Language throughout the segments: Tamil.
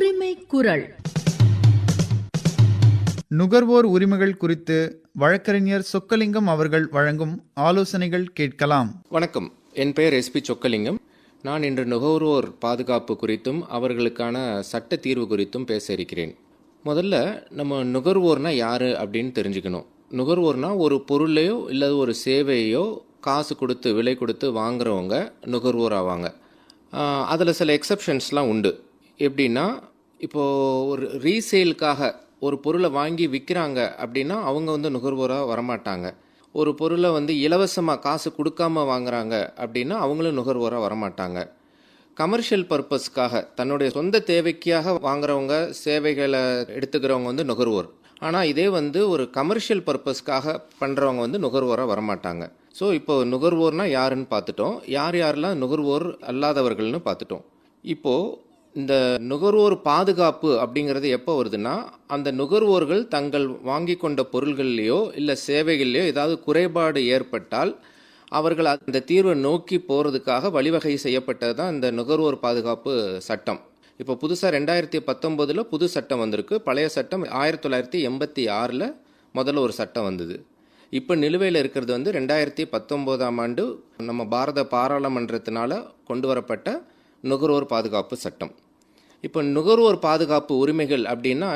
உரிமை குரல் நுகர்வோர் உரிமைகள் குறித்து வழக்கறிஞர் சொக்கலிங்கம் அவர்கள் வழங்கும் ஆலோசனைகள் கேட்கலாம். வணக்கம். என் பெயர் எஸ்பி சொக்கலிங்கம். நான் இன்று நுகர்வோர் பாதுகாப்பு குறித்தும் அவர்களுக்கான சட்ட தீர்வு குறித்தும் பேச இருக்கிறேன். முதல்ல நம்ம நுகர்வோர்னா யார் அப்படின்னு தெரிஞ்சுக்கணும். நுகர்வோர்னா ஒரு பொருளையோ இல்லை ஒரு சேவையோ காசு கொடுத்து விலை கொடுத்து வாங்குறவங்க நுகர்வோர் ஆவாங்க. அதில் சில எக்ஸப்ஷன்ஸ்லாம் உண்டு. எப்படின்னா இப்போது ஒரு ரீசேலுக்காக ஒரு பொருளை வாங்கி விற்கிறாங்க அப்படின்னா அவங்க வந்து நுகர்வோராக வரமாட்டாங்க. ஒரு பொருளை வந்து இலவசமாக காசு கொடுக்காம வாங்குறாங்க அப்படின்னா அவங்களும் நுகர்வோராக வரமாட்டாங்க. கமர்ஷியல் பர்பஸ்க்காக தன்னுடைய சொந்த தேவைக்காக வாங்குறவங்க சேவைகளை எடுத்துக்கிறவங்க வந்து நுகர்வோர். ஆனால் இதே வந்து ஒரு கமர்ஷியல் பர்பஸ்க்காக பண்ணுறவங்க வந்து நுகர்வோராக வரமாட்டாங்க. ஸோ இப்போ நுகர்வோர்னால் யாருன்னு பார்த்துட்டோம். யார் யாரெல்லாம் நுகர்வோர் அல்லாதவர்கள்னு பார்த்துட்டோம். இப்போது இந்த நுகர்வோர் பாதுகாப்பு அப்படிங்கிறது எப்போ வருதுன்னா அந்த நுகர்வோர்கள் தங்கள் வாங்கி கொண்ட பொருள்கள்லையோ இல்லை சேவைகள்லையோ ஏதாவது குறைபாடு ஏற்பட்டால் அவர்கள் அந்த தீர்வை நோக்கி போகிறதுக்காக வழிவகை செய்யப்பட்டது தான் இந்த நுகர்வோர் பாதுகாப்பு சட்டம். இப்போ புதுசாக ரெண்டாயிரத்தி பத்தொம்போதில் புது சட்டம் வந்திருக்கு. பழைய சட்டம் ஆயிரத்தி தொள்ளாயிரத்தி எண்பத்தி ஆறில் முதல்ல ஒரு சட்டம் வந்தது. இப்போ நிலுவையில் இருக்கிறது வந்து ரெண்டாயிரத்தி பத்தொம்போதாம் ஆண்டு நம்ம பாரத பாராளுமன்றத்தினால் கொண்டு வரப்பட்ட நுகர்வோர் பாதுகாப்பு சட்டம். இப்போ நுகர்வோர் பாதுகாப்பு உரிமைகள் அப்படின்னா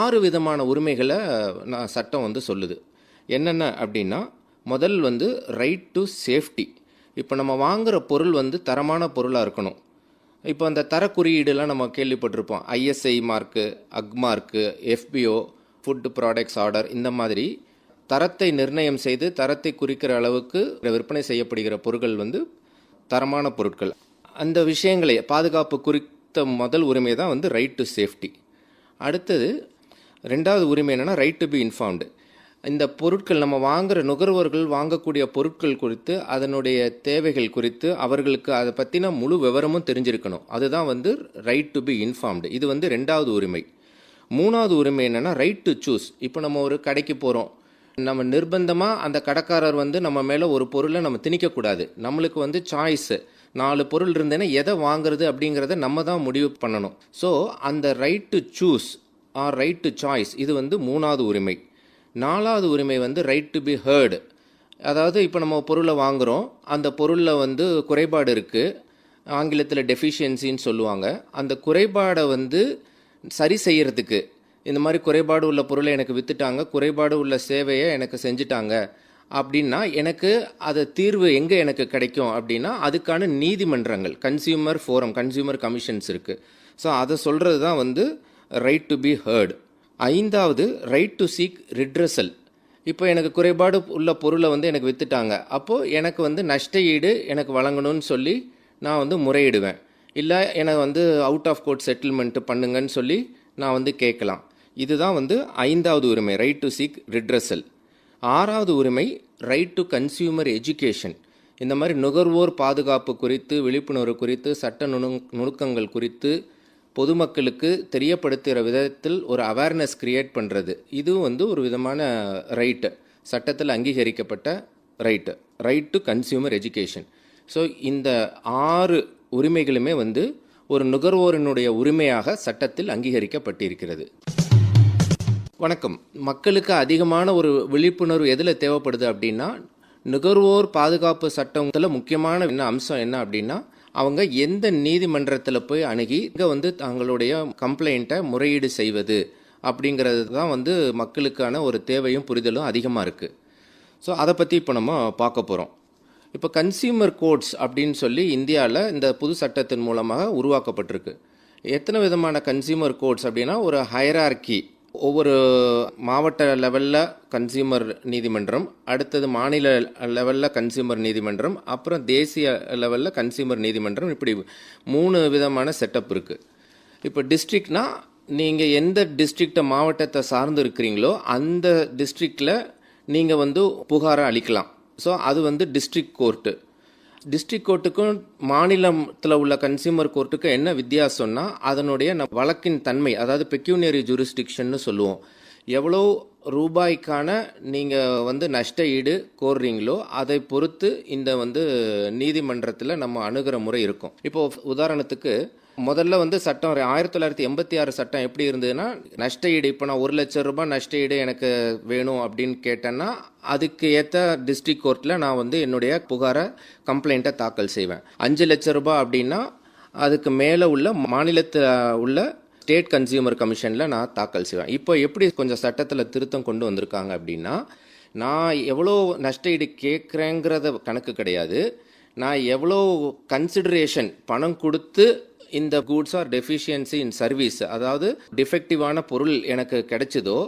ஆறு விதமான உரிமைகளை நான் சட்டம் வந்து சொல்லுது. என்னென்ன அப்படின்னா முதல் வந்து ரைட் டு சேஃப்டி இப்போ நம்ம வாங்குகிற பொருள் வந்து தரமான பொருளாக இருக்கணும். இப்போ அந்த தர குறியீடுலாம் நம்ம கேள்விப்பட்டிருப்போம். ISI mark Agmark FPO food products order இந்த மாதிரி தரத்தை நிர்ணயம் செய்து தரத்தை குறிக்கிற அளவுக்கு விற்பனை செய்யப்படுகிற பொருட்கள் வந்து தரமான பொருட்கள். அந்த விஷயங்களை பாதுகாப்பு அடுத்த முதல் உரிமை தான் வந்து ரைட் டு சேஃப்டி அடுத்தது ரெண்டாவது உரிமை என்னென்னா ரைட் டு பி இன்ஃபார்ம்டு இந்த பொருட்கள் நம்ம வாங்குகிற நுகர்வோர்கள் வாங்கக்கூடிய பொருட்கள் குறித்து அதனுடைய தேவைகள் குறித்து அவர்களுக்கு அதை பற்றின முழு விவரமும் தெரிஞ்சிருக்கணும். அதுதான் வந்து ரைட் டு பி இன்ஃபார்ம்டு இது வந்து ரெண்டாவது உரிமை. மூணாவது உரிமை என்னென்னா ரைட் டு சூஸ் இப்போ நம்ம ஒரு கடைக்கு போகிறோம் நம்ம நிர்பந்தமாக அந்த கடைக்காரர் வந்து நம்ம மேலே ஒரு பொருளை நம்ம திணிக்கக்கூடாது. நம்மளுக்கு வந்து சாய்ஸு நாலு பொருள் இருந்தேன்னா எதை வாங்குறது அப்படிங்கிறத நம்ம தான் முடிவு பண்ணணும். ஸோ அந்த right to choose or right to choice இது வந்து மூணாவது உரிமை. நாலாவது உரிமை வந்து ரைட் டு பி ஹேர்டு அதாவது இப்போ நம்ம பொருளை வாங்குகிறோம் அந்த பொருளில் வந்து குறைபாடு இருக்குது ஆங்கிலத்தில் டெஃபிஷியன்சின்னு சொல்லுவாங்க. அந்த குறைபாடை வந்து சரி செய்யறதுக்கு இந்த மாதிரி குறைபாடு உள்ள பொருளை எனக்கு விற்றுட்டாங்க குறைபாடு உள்ள சேவையை எனக்கு செஞ்சுட்டாங்க அப்படின்னா எனக்கு அது தீர்வு எங்கே எனக்கு கிடைக்கும் அப்படின்னா அதுக்கான நீதிமன்றங்கள் கன்சியூமர் ஃபோரம் கன்சியூமர் கமிஷன்ஸ் இருக்குது ஸோ அதை சொல்கிறது தான் வந்து ரைட் டு பி ஹேர்டு ஐந்தாவது ரைட் டு சீக் ரிட்ரஸல் இப்போ எனக்கு குறைபாடு உள்ள பொருளை வந்து எனக்கு விற்றுட்டாங்க அப்போது எனக்கு வந்து நஷ்ட ஈடு எனக்கு வழங்கணும்னு சொல்லி நான் வந்து முறையிடுவேன். இல்லை எனக்கு வந்து அவுட் ஆஃப் கோர்ட் செட்டில்மெண்ட்டு பண்ணுங்கன்னு சொல்லி நான் வந்து கேட்கலாம். இதுதான் வந்து ஐந்தாவது உரிமை ரைட் டு சீக் ரிட்ரஸல் ஆறாவது உரிமை ரைட் டு கன்சியூமர் எஜுகேஷன் இந்த மாதிரி நுகர்வோர் பாதுகாப்பு குறித்து விழிப்புணர்வு குறித்து சட்ட நுணு நுணுக்கங்கள் குறித்து பொதுமக்களுக்கு தெரியப்படுத்துகிற விதத்தில் ஒரு அவேர்னஸ் க்ரியேட் பண்ணுறது இதுவும் வந்து ஒரு விதமான ரைட்டு சட்டத்தில் அங்கீகரிக்கப்பட்ட right right to consumer education so இந்த ஆறு உரிமைகளுமே வந்து ஒரு நுகர்வோரினுடைய உரிமையாக சட்டத்தில் அங்கீகரிக்கப்பட்டிருக்கிறது. வணக்கம். மக்களுக்கு அதிகமான ஒரு விழிப்புணர்வு எதில் தேவைப்படுது அப்படின்னா நுகர்வோர் பாதுகாப்பு சட்டத்தில் முக்கியமான என்ன அம்சம் என்ன அப்படின்னா அவங்க எந்த நீதிமன்றத்தில் போய் அணுகி இங்கே வந்து தங்களுடைய கம்ப்ளைண்ட்டை முறையீடு செய்வது அப்படிங்கிறது தான் வந்து மக்களுக்கான ஒரு தேவையும் புரிதலும் அதிகமாக இருக்குது ஸோ அதை பற்றி இப்போ நம்ம பார்க்க போகிறோம் இப்போ கன்சியூமர் கோட்ஸ் அப்படின்னு சொல்லி இந்தியாவில் இந்த புது சட்டத்தின் மூலமாக உருவாக்கப்பட்டிருக்கு. எத்தனை விதமான கன்சியூமர் கோட்ஸ் அப்படின்னா ஒரு ஹைரார்கி ஒவ்வொரு மாவட்ட லெவலில் கன்சியூமர் நீதிமன்றம் அடுத்தது மாநில லெவலில் கன்சியூமர் நீதிமன்றம் அப்புறம் தேசிய லெவலில் கன்சியூமர் நீதிமன்றம் இப்படி மூணு விதமான செட்டப் இருக்குது இப்போ டிஸ்ட்ரிக்ட்னா நீங்கள் எந்த டிஸ்ட்ரிக்டை மாவட்டத்தை சார்ந்து இருக்கிறீங்களோ அந்த டிஸ்ட்ரிக்டில் நீங்கள் வந்து புகாரை அளிக்கலாம். ஸோ அது வந்து டிஸ்ட்ரிக்ட் கோர்ட்டு டிஸ்ட்ரிக் கோர்ட்டுக்கும் மாநிலத்தில் உள்ள கன்சியூமர் கோர்ட்டுக்கும் என்ன வித்தியாசம்னா அதனுடைய வழக்கின் தன்மை அதாவது பெக்யூனரி ஜூரிஸ்டிக்ஷன்னு சொல்லுவோம். எவ்வளோ ரூபாய்க்கான நீங்கள் வந்து நஷ்ட ஈடு கோர்றீங்களோ அதை பொறுத்து இந்த வந்து நீதிமன்றத்தில் நம்ம அணுகிற முறை இருக்கும். இப்போ உதாரணத்துக்கு முதல்ல வந்து சட்டம் ஆயிரத்தி தொள்ளாயிரத்தி எண்பத்தி ஆறு சட்டம் எப்படி இருந்ததுன்னா நஷ்ட ஈடு இப்போ நான் ஒரு லட்சம் ரூபாய் நஷ்ட ஈடு எனக்கு வேணும் அப்படின்னு கேட்டேன்னா அதுக்கு ஏற்ற டிஸ்ட்ரிக்ட் கோர்ட்டில் நான் வந்து என்னுடைய புகாரை கம்ப்ளைண்ட்டை தாக்கல் செய்வேன். அஞ்சு லட்சம் ரூபாய் அப்படின்னா அதுக்கு மேலே உள்ள மாநிலத்தில் உள்ள ஸ்டேட் கன்சியூமர் கமிஷனில் நான் தாக்கல் செய்வேன். இப்போ எப்படி கொஞ்சம் சட்டத்தில் திருத்தம் கொண்டு வந்திருக்காங்க அப்படின்னா நான் எவ்வளோ நஷ்ட ஈடு கேட்குறேங்கிறத கணக்கு கிடையாது. நான் எவ்வளோ கன்சிடரேஷன் பணம் கொடுத்து இந்த goods or deficiency in service அதாவது டிஃபெக்டிவான பொருள் எனக்கு கிடைச்சதோ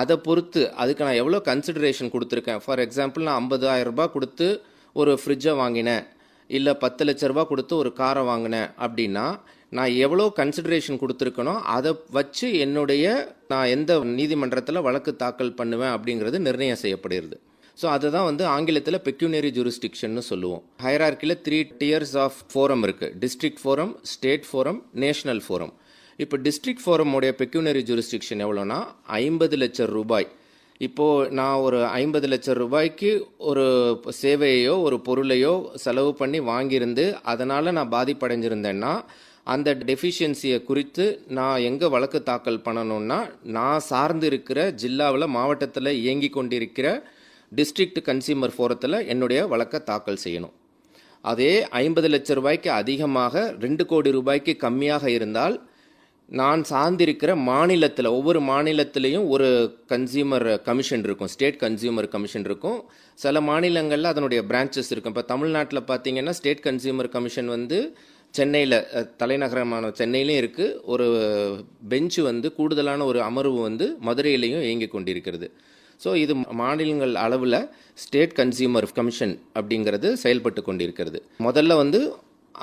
அதை பொறுத்து அதுக்கு நான் எவ்வளோ கன்சிடரேஷன் கொடுத்துருக்கேன்? ஃபார் எக்ஸாம்பிள் நான் ஐம்பதாயிரம் ரூபாய் கொடுத்து ஒரு ஃப்ரிட்ஜை வாங்கினேன். இல்லை பத்து லட்ச ரூபா கொடுத்து ஒரு காரை வாங்கினேன் அப்படின்னா நான் எவ்வளோ கன்சிடரேஷன் கொடுத்துருக்கனோ அதை வச்சு என்னுடைய நான் எந்த நீதிமன்றத்தில் வழக்கு தாக்கல் பண்ணுவேன் அப்படிங்கிறது நிர்ணயம் செய்யப்படுகிறது. ஸோ அதுதான் வந்து ஆங்கிலத்தில் பெக்யூனரி ஜூரிஸ்டிக்ஷன் சொல்லுவோம். ஹைரார்க்கியில் த்ரீ டியர்ஸ் ஆஃப் ஃபோரம் இருக்குது district forum state forum national forum இப்போ டிஸ்ட்ரிக்ட் ஃபோரமுடைய பெக்யூனரி ஜூரிஸ்டிக்ஷன் எவ்வளோனா ஐம்பது லட்சம் ரூபாய். இப்போது நான் ஒரு ஐம்பது லட்சம் ரூபாய்க்கு ஒரு சேவையோ ஒரு பொருளையோ செலவு பண்ணி வாங்கியிருந்து அதனால் நான் பாதிப்படைஞ்சிருந்தேன்னா அந்த டெஃபிஷியன்சியை குறித்து நான் எங்கே வழக்கு தாக்கல் பண்ணணும்னா நான் சார்ந்து இருக்கிற ஜில்லாவில் மாவட்டத்தில் இயங்கி கொண்டிருக்கிற டிஸ்ட்ரிக்ட் கன்சியூமர் ஃபோரத்தில் என்னுடைய வழக்கை தாக்கல் செய்யணும். அதே ஐம்பது லட்ச ரூபாய்க்கு அதிகமாக ரெண்டு கோடி ரூபாய்க்கு கம்மியாக இருந்தால் நான் சார்ந்திருக்கிற மாநிலத்தில் ஒவ்வொரு மாநிலத்திலையும் ஒரு கன்சியூமர் கமிஷன் இருக்கும் ஸ்டேட் கன்சியூமர் கமிஷன் இருக்கும். சில மாநிலங்களில் அதனுடைய பிரான்ச்சஸ் இருக்கும். இப்போ தமிழ்நாட்டில் பார்த்தீங்கன்னா ஸ்டேட் கன்சியூமர் கமிஷன் வந்து சென்னையில் தலைநகரமான சென்னையிலையும் இருக்குது ஒரு பெஞ்சு வந்து கூடுதலான ஒரு அமர்வு வந்து மதுரையிலையும் இயங்கி கொண்டிருக்கிறது. ஸோ இது மாநிலங்கள் அளவில் ஸ்டேட் கன்சியூமர் கமிஷன் அப்படிங்கிறது செயல்பட்டு கொண்டிருக்கிறது. முதல்ல வந்து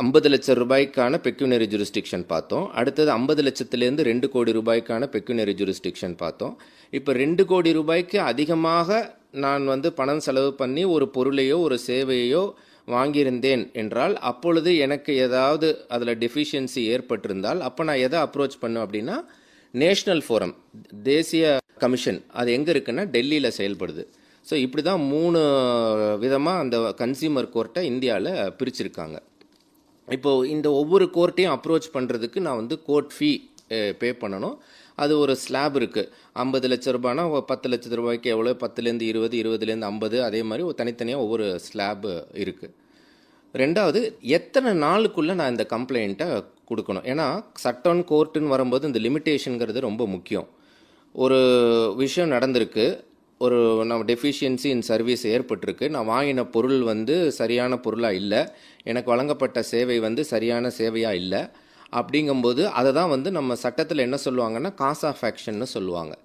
ஐம்பது லட்சம் ரூபாய்க்கான பெக்யூனரி ஜூரிஸ்டிக்ஷன் பார்த்தோம். அடுத்தது ஐம்பது லட்சத்துலேருந்து ரெண்டு கோடி ரூபாய்க்கான பெக்யூனரி ஜூரிஸ்டிக்ஷன் பார்த்தோம். இப்போ ரெண்டு கோடி ரூபாய்க்கு அதிகமாக நான் வந்து பணம் செலவு பண்ணி ஒரு பொருளையோ ஒரு சேவையோ வாங்கியிருந்தேன் என்றால் அப்பொழுது எனக்கு ஏதாவது அதில் டெஃபிஷியன்சி ஏற்பட்டிருந்தால் அப்போ நான் எதை அப்ரோச் பண்ணேன் அப்படின்னா நேஷ்னல் ஃபோரம் தேசிய கமிஷன் அது எங்கே இருக்குன்னா டெல்லியில் செயல்படுது. ஸோ இப்படி தான் மூணு விதமாக அந்த கன்சியூமர் கோர்ட்டை இந்தியாவில் பிரிச்சிருக்காங்க. இப்போது இந்த ஒவ்வொரு கோர்ட்டையும் அப்ரோச் பண்ணுறதுக்கு நான் வந்து கோர்ட் ஃபீ பே பண்ணணும். அது ஒரு ஸ்லாப் இருக்குது ஐம்பது லட்ச ரூபாய்னா பத்து லட்சத்து ரூபாய்க்கு எவ்வளோ பத்துலேருந்து இருபது இருபதுலேருந்து ஐம்பது அதே மாதிரி ஒரு தனித்தனியாக ஒவ்வொரு ஸ்லாப் இருக்குது ரெண்டாவது எத்தனை நாளுக்குள்ளே நான் இந்த கம்ப்ளைண்ட்டை கொடுக்கணும். ஏன்னா சட்டம் கோர்ட்டுன்னு வரும்போது இந்த லிமிட்டேஷனுங்கிறது ரொம்ப முக்கியம். ஒரு விஷயம் நடந்திருக்கு. ஒரு நம்ம டெஃபிஷியன்சி இன் சர்வீஸ் ஏற்பட்டிருக்கு. நான் வாங்கின பொருள் வந்து சரியான பொருளாக இல்லை. எனக்கு வழங்கப்பட்ட சேவை வந்து சரியான சேவையாக இல்லை. அப்படிங்கும்போது அதை தான் வந்து நம்ம சட்டத்தில் என்ன சொல்லுவாங்கன்னா காஸ் ஆஃப் ஆக்ஷன்னு சொல்லுவாங்க.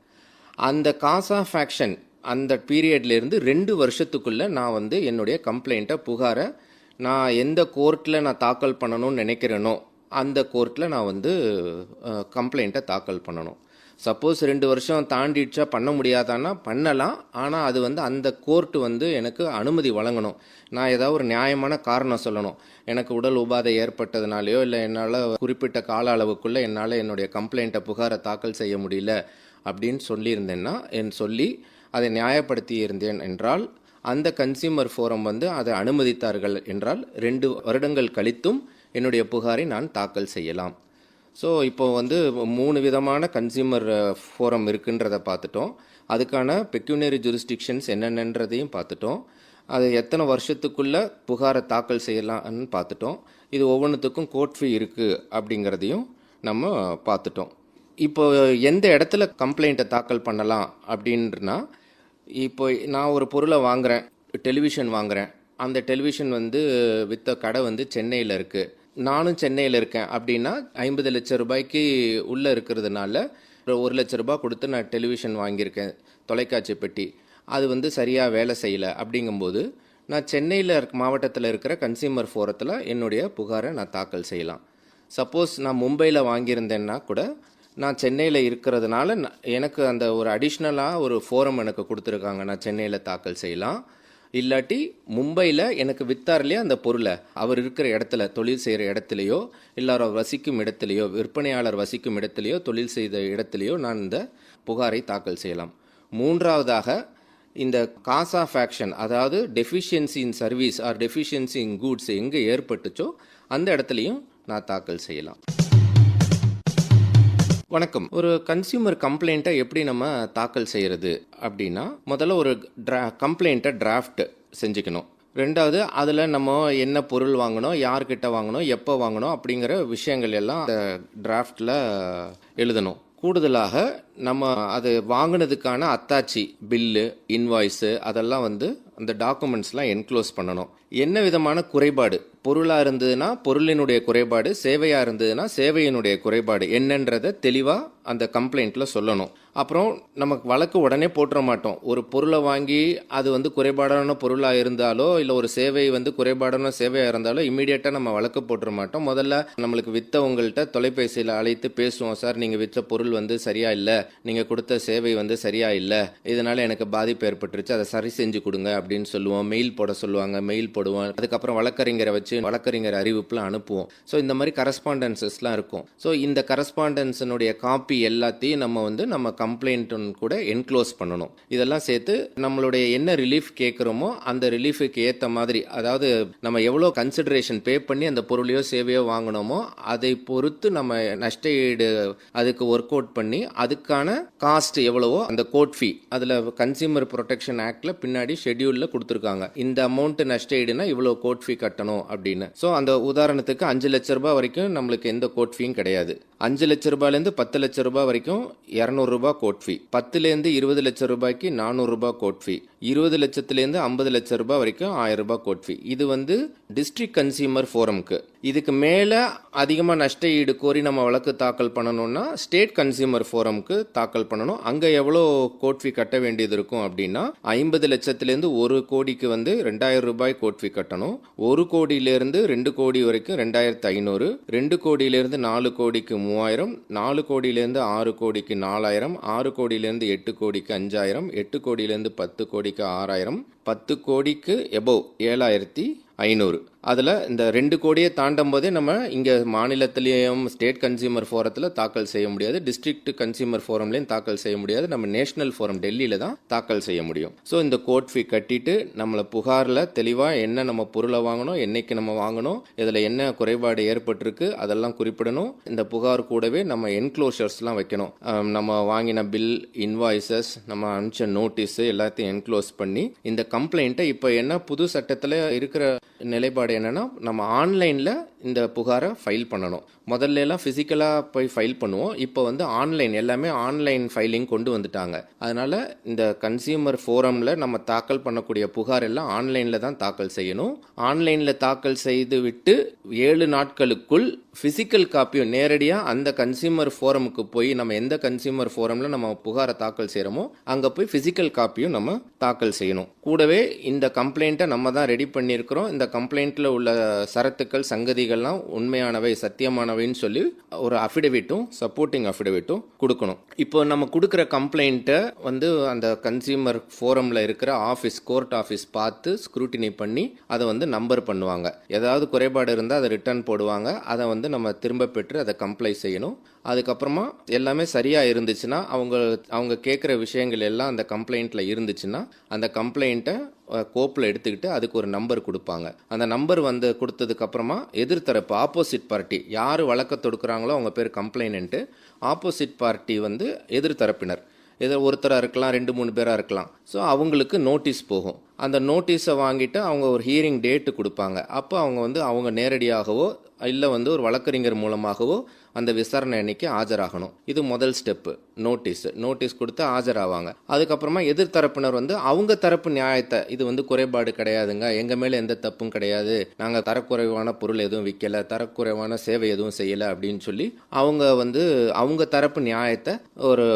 அந்த காஸ் ஆஃப் ஆக்ஷன் அந்த பீரியட்லேருந்து ரெண்டு வருஷத்துக்குள்ளே நான் வந்து என்னுடைய கம்ப்ளைண்ட்டை புகாரை நான் எந்த கோர்ட்டில் நான் தாக்கல் பண்ணணும்னு நினைக்கிறேனோ அந்த கோர்ட்டில் நான் வந்து கம்ப்ளைண்ட்டை தாக்கல் பண்ணணும். சப்போஸ் ரெண்டு வருஷம் தாண்டிடுச்சா பண்ண முடியாதான்னா பண்ணலாம். ஆனால் அது வந்து அந்த கோர்ட்டு வந்து எனக்கு அனுமதி வழங்கணும். நான் ஏதாவது ஒரு நியாயமான காரணம் சொல்லணும். எனக்கு உடல் உபாதை ஏற்பட்டதுனாலையோ இல்லை என்னால் குறிப்பிட்ட கால அளவுக்குள்ளே என்னால் என்னுடைய கம்ப்ளைண்ட்டை புகாரை தாக்கல் செய்ய முடியல அப்படின்னு சொல்லியிருந்தேன்னா என் சொல்லி அதை நியாயப்படுத்தி இருந்தேன் என்றால் அந்த கன்சியூமர் ஃபோரம் வந்து அதை அனுமதித்தார்கள் என்றால் ரெண்டு வருடங்கள் கழித்தும் என்னுடைய புகாரை நான் தாக்கல் செய்யலாம். ஸோ இப்போ வந்து மூணு விதமான கன்சியூமர் ஃபோரம் இருக்குன்றத பார்த்துட்டோம். அதுக்கான பெக்யூனரி ஜூரிஸ்டிக்ஷன்ஸ் என்னென்னன்றதையும் பார்த்துட்டோம். அது எத்தனை வருஷத்துக்குள்ளே புகாரை தாக்கல் செய்யலாம்னு பார்த்துட்டோம். இது ஒவ்வொன்றுத்துக்கும் கோர்ட் ஃபீ இருக்குது அப்படிங்கிறதையும் நம்ம பார்த்துட்டோம். இப்போ எந்த இடத்துல கம்ப்ளைண்ட்டை தாக்கல் பண்ணலாம் அப்படின்றனா இப்போ நான் ஒரு பொருளை வாங்குகிறேன் டெலிவிஷன் வாங்குகிறேன் அந்த டெலிவிஷன் வந்து வித்த கடை வந்து சென்னையில் இருக்குது நானும் சென்னையில் இருக்கேன். அப்படின்னா ஐம்பது லட்சம் ரூபாய்க்கு உள்ளே இருக்கிறதுனால ஒரு லட்ச ரூபாய் கொடுத்து நான் டெலிவிஷன் வாங்கியிருக்கேன். தொலைக்காட்சி பெட்டி. அது வந்து சரியாக வேலை செய்யலை. அப்படிங்கும்போது நான் சென்னையில் இருக்க மாவட்டத்தில் இருக்கிற கன்சியூமர் ஃபோரத்தில் என்னுடைய புகாரை நான் தாக்கல் செய்யலாம். சப்போஸ் நான் மும்பையில் வாங்கியிருந்தேன்னா கூட நான் சென்னையில் இருக்கிறதுனால எனக்கு அந்த ஒரு அடிஷ்னலாக ஒரு ஃபோரம் எனக்கு கொடுத்துருக்காங்க. நான் சென்னையில் தாக்கல் செய்யலாம். இல்லாட்டி மும்பையில் எனக்கு வித்தார் இல்லையா அந்த பொருளை. அவர் இருக்கிற இடத்துல தொழில் செய்கிற இடத்துலையோ இல்லை அவர் வசிக்கும் இடத்துலையோ விற்பனையாளர் வசிக்கும் இடத்துலையோ தொழில் செய்த இடத்துலையோ நான் இந்த புகாரை தாக்கல் செய்யலாம். மூன்றாவதாக இந்த காஸ் ஆஃப் ஆக்ஷன் அதாவது deficiency in service or deficiency in goods எங்கே ஏற்பட்டுச்சோ அந்த இடத்துலையும் நான் தாக்கல் செய்யலாம். வணக்கம். ஒரு கன்சியூமர் கம்ப்ளைண்ட்டை எப்படி நம்ம தாக்கல் செய்கிறது அப்படின்னா முதல்ல ஒரு ட்ரா கம்ப்ளைண்ட்டை டிராஃப்ட் செஞ்சுக்கணும். ரெண்டாவது அதில் நம்ம என்ன பொருள் வாங்கணும் யார்கிட்ட வாங்கணும் எப்போ வாங்கணும் அப்படிங்கிற விஷயங்கள் எல்லாம் அந்த டிராஃப்டில் எழுதணும். கூடுதலாக நம்ம அது வாங்கினதுக்கான அத்தாச்சி பில்லு இன்வாய்ஸு அதெல்லாம் வந்து அந்த டாக்குமெண்ட்ஸ்லாம் என்க்ளோஸ் பண்ணணும். என்ன விதமான குறைபாடு? பொருளாக இருந்ததுன்னா பொருளினுடைய குறைபாடு சேவையாக இருந்ததுன்னா சேவையினுடைய குறைபாடு என்னன்றதை தெளிவாக அந்த கம்ப்ளைண்ட்டில் சொல்லணும். அப்புறம் நமக்கு வழக்கு உடனே போட்டுற மாட்டோம். ஒரு பொருளை வாங்கி அது வந்து குறைபாடான பொருளாக இருந்தாலோ இல்லை ஒரு சேவை வந்து குறைபாடான சேவையாக இருந்தாலோ இமீடியட்டாக நம்ம வழக்கு போட்டுற மாட்டோம். முதல்ல நம்மளுக்கு விற்றவங்கள்ட்ட தொலைபேசியில் அழைத்து பேசுவோம் சார் நீங்கள் விற்ற பொருள் வந்து சரியாக இல்லை. நீங்கள் கொடுத்த சேவை வந்து சரியாக இல்லை. இதனால் எனக்கு பாதிப்பு ஏற்பட்டுருச்சு. அதை சரி செஞ்சு கொடுங்க அப்படின்னு சொல்லுவோம். மெயில் போட சொல்லுவாங்க. மெயில் போடுவோம். அதுக்கப்புறம் வழக்கறிஞரை வச்சு வழக்கறிஞர் அறிவிப்புலாம் அனுப்புவோம். ஸோ இந்த மாதிரி கரஸ்பாண்டன்சஸ்லாம் இருக்கும். ஸோ இந்த கரஸ்பாண்டன்ஸனுடைய காப்பி எல்லாத்தையும் நம்ம வந்து நம்ம கம்ப்ளைண்ட்டுன்னு கூட என்க்ளோஸ் பண்ணணும். இதெல்லாம் சேர்த்து நம்மளுடைய என்ன ரிலீஃப் கேட்குறோமோ அந்த ரிலீஃபுக்கு ஏற்ற மாதிரி அதாவது நம்ம எவ்வளோ கன்சிடரேஷன் பே பண்ணி அந்த பொருளையோ சேவையோ வாங்கினோமோ அதை பொறுத்து நம்ம நஷ்ட ஈடு அதுக்கு ஒர்க் அவுட் பண்ணி அதுக்கான காஸ்ட் எவ்வளவோ அந்த கோட் ஃபீ அதில் கன்சியூமர் ப்ரொடெக்ஷன் ஆக்டில் பின்னாடி ஷெட்யூலில் கொடுத்துருக்காங்க. இந்த அமௌண்ட் நஷ்ட ஈடுனா இவ்வளோ கோட் ஃபீ கட்டணும் அப்படின்னு. ஸோ அந்த உதாரணத்துக்கு அஞ்சு லட்ச ரூபாய் வரைக்கும் நம்மளுக்கு எந்த கோட் ஃபீயும் கிடையாது. அஞ்சு லட்ச ரூபாயிலேருந்து பத்து லட்ச ரூபாய் வரைக்கும் இரநூறுபா கோட் ஃபீ பத்துலேருந்து இருபது லட்சம் ரூபாய்க்கு நானூறுரூபா கோட் ஃபீ இருபது லட்சத்துலேருந்து ஐம்பது லட்சம் ரூபாய் வரைக்கும் ஆயிரம் ரூபாய் கோட் ஃபீ இது வந்து டிஸ்ட்ரிக்ட் கன்சியூமர் ஃபோரம்க்கு இதுக்கு மேலே அதிகமாக நஷ்ட ஈடு கோரி நம்ம வழக்கு தாக்கல் பண்ணணும்னா ஸ்டேட் கன்சியூமர் ஃபோரம்க்கு தாக்கல் பண்ணணும். அங்கே எவ்வளோ கோட் ஃபீ கட்ட வேண்டியது இருக்கும் அப்படின்னா ஐம்பது லட்சத்துலேருந்து ஒரு கோடிக்கு வந்து ரெண்டாயிரம் ரூபாய் கோட் ஃபீ கட்டணும். ஒரு கோடியிலேருந்து ரெண்டு கோடி வரைக்கும் ரெண்டாயிரத்து ஐநூறு. ரெண்டு கோடியிலேருந்து நாலு கோடிக்கு மூவாயிரம். நாலு கோடியிலேருந்து ஆறு கோடிக்கு நாலாயிரம். ஆறு கோடியிலேருந்து எட்டு கோடிக்கு அஞ்சாயிரம் எட்டு கோடியிலேருந்து பத்து கோடிக்கு ஆறாயிரம் பத்து கோடிக்கு எபோவ் ஏழாயிரத்தி ஐநூறு. அதில் இந்த ரெண்டு கோடியை தாண்டும் போதே நம்ம இங்கே மாநிலத்திலேயும் ஸ்டேட் கன்சியூமர் ஃபோரத்தில் தாக்கல் செய்ய முடியாது. டிஸ்ட்ரிக்ட் கன்சியூமர் ஃபோரம்லேயும் தாக்கல் செய்ய முடியாது. நம்ம நேஷனல் ஃபோரம் டெல்லியில் தான் தாக்கல் செய்ய முடியும். ஸோ இந்த கோட் ஃபீ கட்டிட்டு நம்மளை புகாரில் தெளிவாக என்ன நம்ம பொருளை வாங்கணும் என்னைக்கு நம்ம வாங்கணும் இதில் என்ன குறைபாடு ஏற்பட்டிருக்கு அதெல்லாம் குறிப்பிடணும். இந்த புகார் கூடவே நம்ம என்க்ளோஷர்ஸ்லாம் வைக்கணும். நம்ம வாங்கின பில் இன்வாய்சஸ் நம்ம அனுப்பிச்ச நோட்டீஸு எல்லாத்தையும் என்க்ளோஸ் பண்ணி இந்த கம்ப்ளைண்ட்டை இப்போ என்ன புது சட்டத்தில் இருக்கிற நிலைப்பாடு என்னென்னா நம்ம ஆன்லைனில் இந்த புகாரை ஃபைல் பண்ணணும். முதல்ல எல்லாம் ஃபிசிக்கலாக போய் ஃபைல் பண்ணுவோம். இப்போ வந்து ஆன்லைன் எல்லாமே ஆன்லைன் ஃபைலிங் கொண்டு வந்துட்டாங்க. அதனால் இந்த கன்சியூமர் ஃபோரமில் நம்ம தாக்கல் பண்ணக்கூடிய புகார் எல்லாம் ஆன்லைனில் தான் தாக்கல் செய்யணும். ஆன்லைனில் தாக்கல் செய்து விட்டு ஏழு நாட்களுக்குள் ஃபிசிக்கல் காப்பியும் நேரடியாக அந்த கன்சியூமர் ஃபோரமுக்கு போய் நம்ம எந்த கன்சியூமர் ஃபோரமில் நம்ம புகாரை தாக்கல் செய்கிறோமோ அங்கே போய் ஃபிசிக்கல் காப்பியும் நம்ம தாக்கல் செய்யணும். கூடவே இந்த கம்ப்ளைண்ட்டை நம்ம தான் ரெடி பண்ணியிருக்கிறோம். இந்த கம்ப்ளைண்ட்டில் உள்ள சரத்துக்கள் சங்கதிகள் செய்திகள்லாம் உண்மையானவை சத்தியமானவைன்னு சொல்லி ஒரு அஃபிடவிட்டும் சப்போர்ட்டிங் அஃபிடவிட்டும் கொடுக்கணும். இப்போ நம்ம கொடுக்குற கம்ப்ளைண்ட்டை வந்து அந்த கன்சியூமர் ஃபோரமில் இருக்கிற ஆஃபீஸ் கோர்ட் ஆஃபீஸ் பார்த்து ஸ்க்ரூட்டினி பண்ணி அதை வந்து நம்பர் பண்ணுவாங்க. ஏதாவது குறைபாடு இருந்தால் அதை ரிட்டர்ன் போடுவாங்க. அதை வந்து நம்ம திரும்ப பெற்று அதை கம்ப்ளை செய்யணும். அதுக்கப்புறமா எல்லாமே சரியாக இருந்துச்சுன்னா அவங்க அவங்க கேட்குற விஷயங்கள் எல்லாம் அந்த கம்ப்ளைண்ட்டில் இருந்துச்சுன்னா அந்த கம்ப்ளைண்ட்டை கோப்பில் எடுத்துக்கிட்டு அதுக்கு ஒரு நம்பர் கொடுப்பாங்க. அந்த நம்பர் வந்து கொடுத்ததுக்கப்புறமா எதிர்த்தரப்பு ஆப்போசிட் பார்ட்டி யார் வழக்க தொடுக்குறாங்களோ அவங்க பேர் கம்ப்ளைண்ட்டு ஆப்போசிட் பார்ட்டி வந்து எதிர்த்தரப்பினர். ஏதோ ஒருத்தராக இருக்கலாம் ரெண்டு மூணு பேராக இருக்கலாம். ஸோ அவங்களுக்கு நோட்டீஸ் போகும். அந்த நோட்டீஸை வாங்கிட்டு அவங்க ஒரு ஹியரிங் டேட்டு கொடுப்பாங்க. அப்போ அவங்க வந்து அவங்க நேரடியாகவோ இல்லை வந்து ஒரு வழக்கறிஞர் மூலமாகவோ அந்த விசாரணை அன்னைக்கு ஆஜராகணும். இது முதல் ஸ்டெப்பு நோட்டீஸ் நோட்டீஸ் கொடுத்து ஆஜராவாங்க. அதுக்கப்புறமா எதிர்த்தரப்பினர் வந்து அவங்க தரப்பு நியாயத்தை இது வந்து குறைபாடு கிடையாதுங்க. எங்கள் மேலே எந்த தப்பும் கிடையாது. நாங்கள் தரக்குறைவான பொருள் எதுவும் விற்கலை தரக்குறைவான சேவை எதுவும் செய்யல அப்படின்னு சொல்லி அவங்க வந்து அவங்க தரப்பு நியாயத்தை ஒரு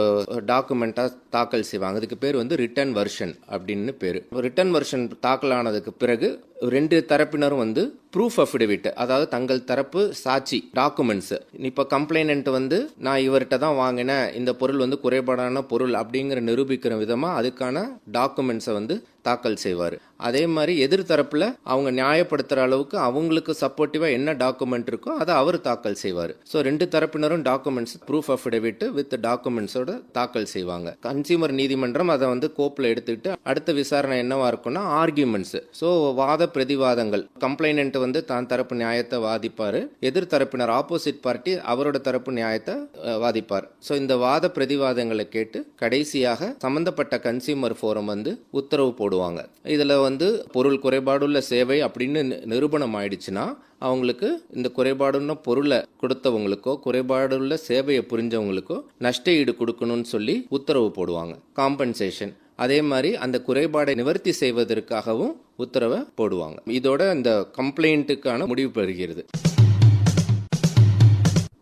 டாக்குமெண்ட்டாக தாக்கல் செய்வாங்க. அதுக்கு பேர் வந்து ரிட்டர்ன் வெர்ஷன் அப்படின்னு பேர். ரிட்டர்ன் வெர்ஷன் தாக்கல் ஆனதுக்கு பிறகு ரெண்டு தரப்பினரும் வந்து ப்ரூஃப் அஃபிடவிட் அதாவது தங்கள் தரப்பு சாட்சி டாக்குமெண்ட்ஸ் இப்போ கம்ப்ளைனண்ட் வந்து நான் இவர்கிட்ட தான் வாங்கினேன் இந்த பொருள் வந்து குறைபாடான பொருள் அப்படிங்கிற நிரூபிக்கிற விதமாக அதுக்கான டாக்குமெண்ட்ஸை வந்து தாக்கல் செய்வார். அதே மாதிரி எதிர்த்தரப்பில் அவங்க நியாயப்படுத்துகிற அளவுக்கு அவங்களுக்கு சப்போர்ட்டிவாக என்ன டாக்குமெண்ட் இருக்கோ அதை அவர் தாக்கல் செய்வார். ஸோ ரெண்டு தரப்பினரும் டாக்குமெண்ட்ஸ் ப்ரூஃப் அஃபிடவிட் வித் டாக்குமெண்ட்ஸோட தாக்கல் செய்வாங்க. கன்சியூமர் நீதிமன்றம் அதை வந்து கோப்பில் எடுத்துக்கிட்டு அடுத்த விசாரணை என்னவா இருக்கும்னா ஆர்கியூமெண்ட்ஸ் ஸோ வாத பிரதிவாதங்கள். கம்ப்ளைனண்ட் வந்து தான் தரப்பு நியாயத்தை வாதிப்பார். எதிர் தரப்பினர் ஆப்போசிட் பார்ட்டி அவரோட தரப்பு நியாயத்தை வாதிப்பார். ஸோ இந்த வாத பிரதிவாதங்களை கேட்டு கடைசியாக சம்பந்தப்பட்ட கன்சியூமர் ஃபோரம் வந்து உத்தரவு போடுவாங்க. இதில் வந்து பொருள் குறைபாடுள்ள சேவை அப்படின்னு நி- நிரூபணம் ஆயிடுச்சுன்னா அவங்களுக்கு இந்த குறைபாடுன்ன பொருளை கொடுத்தவங்களுக்கோ குறைபாடுள்ள சேவையை புரிஞ்சவங்களுக்கோ நஷ்ட ஈடு கொடுக்கணும்னு சொல்லி உத்தரவு போடுவாங்க. காம்பன்சேஷன் அதே மாதிரி அந்த குறைபாடை நிவர்த்தி செய்வதற்காகவும் உத்தரவை போடுவாங்க. இதோட இந்த கம்ப்ளைண்ட்டுக்கான முடிவு பெறுகிறது.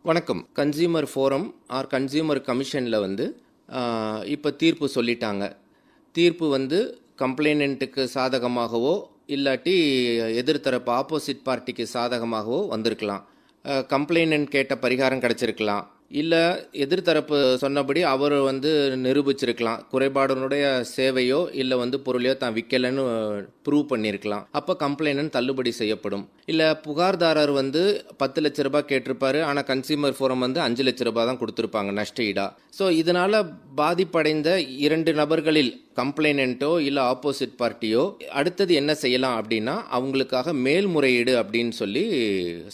வணக்கம். கன்சியூமர் ஃபோரம் ஆர் கன்சியூமர் கமிஷனில் வந்து இப்போ தீர்ப்பு சொல்லிட்டாங்க. தீர்ப்பு வந்து கம்ப்ளைனண்ட்டுக்கு சாதகமாகவோ இல்லாட்டி எதிர்த்தரப்பு ஆப்போசிட் பார்ட்டிக்கு சாதகமாகவோ வந்திருக்கலாம். கம்ப்ளைனண்ட் கேட்ட பரிகாரம் கிடச்சிருக்கலாம். இல்லை எதிர்த்தரப்பு சொன்னபடி அவர் வந்து நிரூபிச்சிருக்கலாம். குறைபாடுனுடைய சேவையோ இல்லை வந்து பொருளையோ தான் விற்கலைன்னு ப்ரூவ் பண்ணியிருக்கலாம் அப்போ கம்ப்ளைனன்ட் தள்ளுபடி செய்யப்படும். இல்லை புகார்தாரர் வந்து பத்து லட்ச ரூபாய் கேட்டிருப்பாரு ஆனால் கன்சியூமர் ஃபோரம் வந்து அஞ்சு லட்ச ரூபாய் தான் கொடுத்துருப்பாங்க நஷ்டஈடா. ஸோ இதனால் பாதிப்படைந்த இரண்டு நபர்களில் கம்ப்ளைனண்ட்டோ இல்லை ஆப்போசிட் பார்ட்டியோ அடுத்தது என்ன செய்யலாம் அப்படின்னா அவங்களுக்காக மேல்முறையீடு அப்படின்னு சொல்லி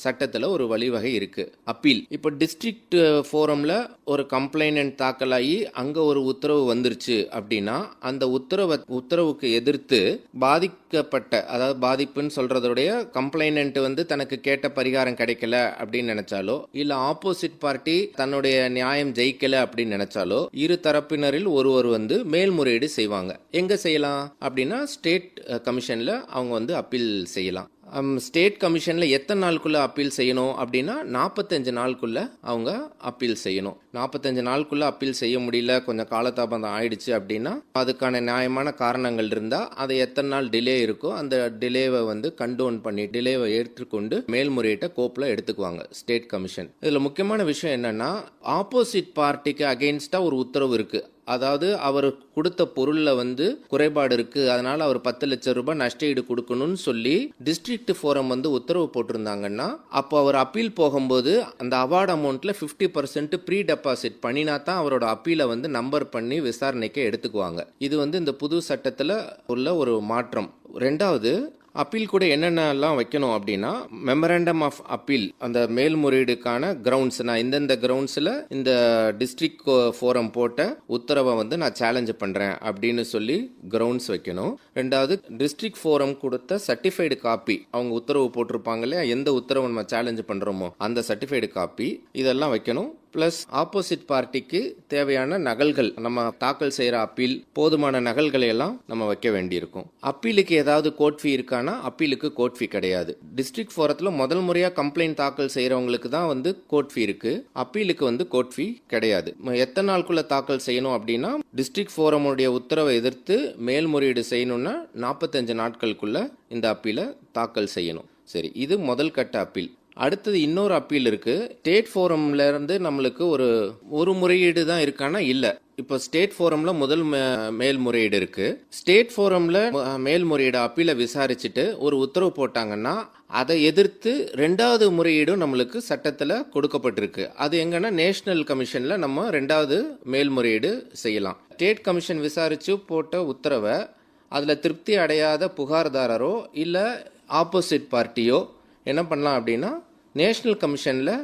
சட்டத்தில் ஒரு வழிவகை இருக்குது அப்பீல். இப்போ டிஸ்ட்ரிக்ட் ஃபோரமில் ஒரு கம்ப்ளைனன்ட் தாக்கலாகி அங்கே ஒரு உத்தரவு வந்துருச்சு அப்படின்னா அந்த உத்தரவை உத்தரவுக்கு எதிர்த்து பாதிக்கப்பட்ட அதாவது பாதிப்புன்னு சொல்கிறதோடைய கம்ப்ளைனன்ட் வந்து தனக்கு கேட்ட பரிகாரம் கிடைக்கல அப்படின்னு நினச்சாலோ இல்லை ஆப்போசிட் பார்ட்டி தன்னுடைய நியாயம் ஜெயிக்கலை அப்படின்னு நினச்சாலோ இரு தரப்பினரில் ஒருவர் வந்து மேல்முறையீடு செய்வாங்க. எங்கே செய்யலாம்? அப்படின்னா ஸ்டேட் கமிஷனில் அவங்க வந்து அப்பீல் செய்யலாம். ஸ்டேட் கமிஷனில் எத்தனை நாளுக்குள்ளே அப்பீல் செய்யணும் அப்படின்னா நாற்பத்தஞ்சு நாளுக்குள்ளே அவங்க அப்பீல் செய்யணும். நாற்பத்தஞ்சு நாளுக்குள்ளே அப்பீல் செய்ய முடியல கொஞ்சம் காலதாபந்தம் ஆயிடுச்சு அப்படின்னா அதுக்கான நியாயமான காரணங்கள் இருந்தால் அதை எத்தனை நாள் டிலே இருக்கோ அந்த டிலேவை வந்து கண்டோன் பண்ணி டிலேவை ஏற்றுக்கொண்டு மேல்முறையீட்டை கோப்பில் எடுத்துக்குவாங்க ஸ்டேட் கமிஷன் இதில் முக்கியமான விஷயம் என்னன்னா ஆப்போசிட் பார்ட்டிக்கு அகெயின்ஸ்டாக ஒரு உத்தரவு இருக்குது அதாவது அவர் கொடுத்த பொருளில் வந்து குறைபாடு இருக்கு. அதனால அவர் பத்து லட்சம் ரூபாய் நஷ்ட ஈடு கொடுக்கணும்னு சொல்லி டிஸ்ட்ரிக்ட் ஃபோரம் வந்து உத்தரவு போட்டிருந்தாங்கன்னா அப்போ அவர் அப்பீல் போகும்போது அந்த அவார்ட் அமௌண்ட்டில் ஃபிஃப்டி பர்சன்ட் ப்ரீ டெபாசிட் பண்ணினா தான் அவரோட அப்பீலை வந்து நம்பர் பண்ணி விசாரணைக்கு எடுத்துக்குவாங்க. இது வந்து இந்த புது சட்டத்தில் உள்ள ஒரு மாற்றம். ரெண்டாவது அப்பீல் கூட என்னென்னலாம் வைக்கணும் அப்படின்னா மெமரண்டம் ஆஃப் அப்பீல் அந்த மேல்முறையீடுக்கான கிரவுண்ட்ஸ் நான் இந்தந்த கிரவுண்ட்ஸில் இந்த டிஸ்ட்ரிக்ட் ஃபோரம் போட்ட உத்தரவை வந்து நான் சேலஞ்சு பண்ணுறேன் அப்படின்னு சொல்லி கிரவுண்ட்ஸ் வைக்கணும். ரெண்டாவது டிஸ்ட்ரிக்ட் ஃபோரம் கொடுத்த சர்டிஃபைடு காப்பி அவங்க உத்தரவு போட்டிருப்பாங்க இல்லையா? எந்த உத்தரவை நம்ம சேலஞ்சு பண்ணுறோமோ அந்த சர்டிஃபைடு காப்பி இதெல்லாம் வைக்கணும். ப்ளஸ் ஆப்போசிட் பார்ட்டிக்கு தேவையான நகல்கள் நம்ம தாக்கல் செய்கிற அப்பீல் போதுமான நகல்களை எல்லாம் நம்ம வைக்க வேண்டியிருக்கும். அப்பீலுக்கு ஏதாவது கோர்ட் ஃபீ இருக்கானா அப்பீலுக்கு கோர்ட் ஃபீ கிடையாது. டிஸ்ட்ரிக்ட் ஃபோரத்தில் முதல் முறையாக கம்ப்ளைண்ட் தாக்கல் செய்கிறவங்களுக்கு தான் வந்து கோர்ட் ஃபீ இருக்கு. அப்பீலுக்கு வந்து கோர்ட் ஃபீ கிடையாது. எத்தனை நாளுக்குள்ள தாக்கல் செய்யணும் அப்படின்னா டிஸ்ட்ரிக்ட் ஃபோரமுடைய உத்தரவை எதிர்த்து மேல்முறையீடு செய்யணும்னா நாற்பத்தஞ்சு நாட்களுக்குள்ள இந்த அப்பீலை தாக்கல் செய்யணும். சரி இது முதல் கட்ட அப்பீல். அடுத்தது இன்னொரு அப்பீல் இருக்கு. ஸ்டேட் ஃபோரம்ல இருந்து நம்மளுக்கு ஒரு ஒரு முறையீடு தான் இருக்கானா? இல்ல. இப்போ ஸ்டேட் ஃபோரம்ல முதல் மே- மேல்முறையீடு இருக்கு. ஸ்டேட் ஃபோரம்ல மேல்முறையீடு அப்பீலை விசாரிச்சுட்டு ஒரு உத்தரவு போட்டாங்கன்னா அதை எதிர்த்து ரெண்டாவது முறையீடும் நம்மளுக்கு சட்டத்தில் கொடுக்கப்பட்டிருக்கு. அது எங்கன்னா நேஷனல் கமிஷன்ல நம்ம ரெண்டாவது மேல்முறையீடு செய்யலாம். ஸ்டேட் கமிஷன் விசாரிச்சு போட்ட உத்தரவை அதில் திருப்தி அடையாத புகார்தாரரோ இல்லை ஆப்போசிட் பார்ட்டியோ என்ன பண்ணலாம் அப்படின்னா நேஷனல் கமிஷனில்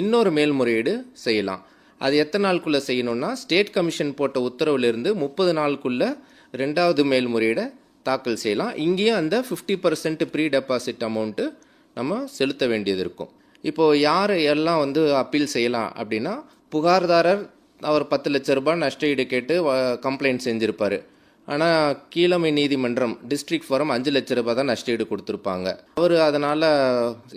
இன்னொரு மேல்முறையீடு செய்யலாம். அது எத்தனை நாளுக்குள்ளே செய்யணும்னா ஸ்டேட் கமிஷன் போட்ட உத்தரவுலேருந்து முப்பது நாளுக்குள்ளே ரெண்டாவது மேல்முறையீடை தாக்கல் செய்யலாம். இங்கேயும் அந்த fifty percent pre deposit amount நம்ம செலுத்த வேண்டியது இருக்கும். இப்போ யார் எல்லாம் வந்து அப்பீல் செய்யலாம் அப்படின்னா புகார்தாரர் அவர் பத்து லட்ச ரூபாய் நஷ்ட ஈடு கேட்டு கம்ப்ளைண்ட் செஞ்சுருப்பார். ஆனால் கீழமை நீதிமன்றம் டிஸ்ட்ரிக்ட் ஃபோரம் அஞ்சு லட்ச ரூபாய் தான் நஷ்டீடு கொடுத்துருப்பாங்க. அவர் அதனால்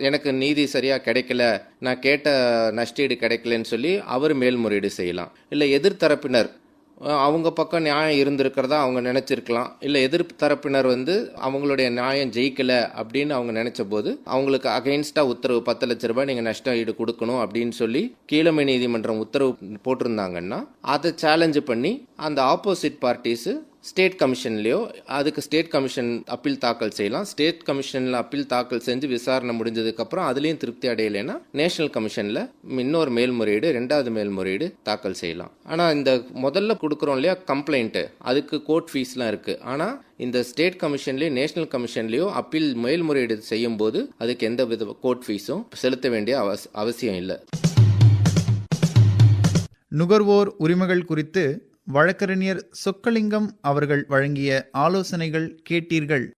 எனக்கு நீதி சரியாக கிடைக்கல நான் கேட்ட நஷ்ட ஈடு கிடைக்கலன்னு சொல்லி அவர் மேல்முறையீடு செய்யலாம். இல்லை எதிர்த்தரப்பினர் அவங்க பக்கம் நியாயம் இருந்திருக்கிறதா அவங்க நினச்சிருக்கலாம். இல்லை எதிர் தரப்பினர் வந்து அவங்களுடைய நியாயம் ஜெயிக்கலை அப்படின்னு அவங்க நினச்ச போது அவங்களுக்கு அகைன்ஸ்டாக உத்தரவு பத்து லட்ச ரூபாய் நீங்கள் நஷ்டம் ஈடு கொடுக்கணும் அப்படின்னு சொல்லி கீழமை நீதிமன்றம் உத்தரவு போட்டிருந்தாங்கன்னா அதை சேலஞ்சு பண்ணி அந்த ஆப்போசிட் பார்ட்டிஸு ஸ்டேட் கமிஷன்லேயோ அதுக்கு ஸ்டேட் கமிஷன் அப்பீல் தாக்கல் செய்யலாம். ஸ்டேட் கமிஷனில் அப்பீல் தாக்கல் செஞ்சு விசாரணை முடிஞ்சதுக்கப்புறம் அதுலேயும் திருப்தி அடையலைன்னா நேஷனல் கமிஷனில் இன்னொரு மேல்முறையீடு ரெண்டாவது மேல்முறையீடு தாக்கல் செய்யலாம். ஆனால் இந்த முதல்ல கொடுக்குறோம் இல்லையா கம்ப்ளைண்ட்டு அதுக்கு கோர்ட் ஃபீஸ்லாம் இருக்குது ஆனால் இந்த ஸ்டேட் கமிஷன்லேயோ நேஷனல் கமிஷன்லேயோ அப்பீல் மேல்முறையீடு செய்யும் போது அதுக்கு எந்த வித கோர்ட் ஃபீஸும் செலுத்த வேண்டிய அவஸ் அவசியம் இல்லை. நுகர்வோர் உரிமைகள் குறித்து வழக்கறிஞர் சொக்கலிங்கம் அவர்கள் வழங்கிய ஆலோசனைகள் கேட்டீர்கள்.